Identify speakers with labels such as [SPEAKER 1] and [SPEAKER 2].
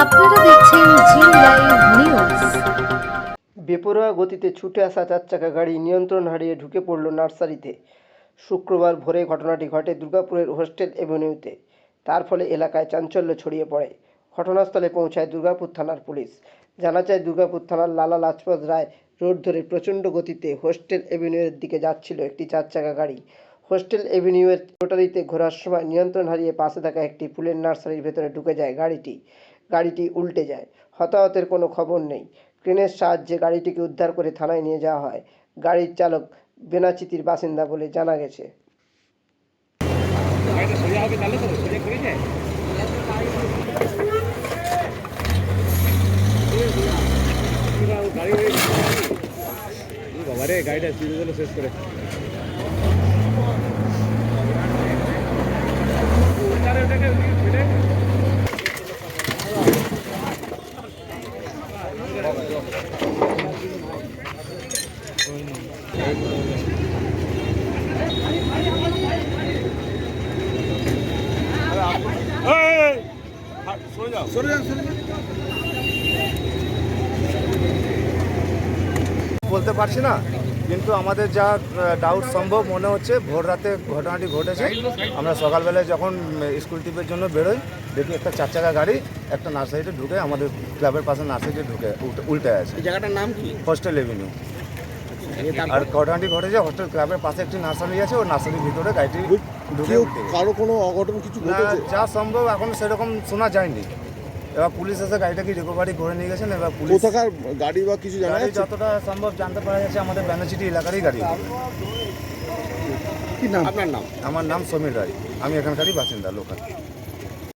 [SPEAKER 1] আপনারা দেখছেন জি live news
[SPEAKER 2] বেপরোয়া গতিতে ছুটে আসা চার চাকা গাড়ি নিয়ন্ত্রণ হারিয়ে ঢুকে পড়ল নার্সারিতে। শুক্রবার ভোরে ঘটনাটি ঘটে দুর্গাপুরের হোস্টেল এভিনিউতে। তার ফলে এলাকায় চাঞ্চল্য ছড়িয়ে পড়ে। ঘটনাস্থলে পৌঁছায় দুর্গাপুর থানার পুলিশ। জানা যায়, দুর্গাপুর থানার লালা লাজপত রায় রোড ধরে প্রচণ্ড গতিতে হোস্টেল এভিনিউয়ের দিকে যাচ্ছিল একটি চার চাকা গাড়ি। হোস্টেল এভিনিউয়ের রোটারিতে ঘোরার সময় নিয়ন্ত্রণ হারিয়ে পাশে থাকা একটি ফুলের নার্সারির ভেতরে ঢুকে যায় গাড়িটি। গাড়িটি উল্টে যায়। হতাহতের কোনো খবর নেই। ক্রেনের সাহায্যে গাড়িটিকে উদ্ধার করে থানায় নিয়ে যাওয়া হয়। গাড়ির চালক বেনাচিতির বাসিন্দা বলে জানা গেছে।
[SPEAKER 3] বাবা রে
[SPEAKER 4] বলতে পারছি না কিন্তু আমাদের যা ডাউট সম্ভব মনে হচ্ছে ভোর রাতে ঘটনাটি ঘটেছে। আমরা সকালবেলায় যখন স্কুল ট্রিপের জন্য বেরোই দেখি একটা চার চাকা গাড়ি একটা নার্সারিতে ঢুকে আমাদের ক্লাবের পাশে নার্সারিতে ঢুকে উল্টে- উল্টে আছে।
[SPEAKER 3] এই জায়গাটার নাম কি?
[SPEAKER 4] হোস্টেল এভিনিউ আর ঘটনাটি ঘটেছে? হোস্টেল ক্লাবের পাশে একটি নার্সারি আছে ওই নার্সারির ভিতরে গাড়িটি ঢুকে।
[SPEAKER 5] কারও কোনো অঘটন কিছু
[SPEAKER 4] না, যা সম্ভব এখন সেরকম শোনা যায়নি। এবার পুলিশ এসে গাড়িটাকে রিকভারি করে নিয়ে গেছেন এবার পুলিশ
[SPEAKER 5] কোথাকার গাড়ি বা কিছু জানা
[SPEAKER 4] যতটা সম্ভব জানতে পারা যাচ্ছে আমাদের ব্যানাচিটি এলাকারই গাড়ি
[SPEAKER 5] কি নাম?
[SPEAKER 3] আপনার নাম?
[SPEAKER 4] আমার নাম সমীর রায়। আমি এখানকারই বাসিন্দা লোকাল।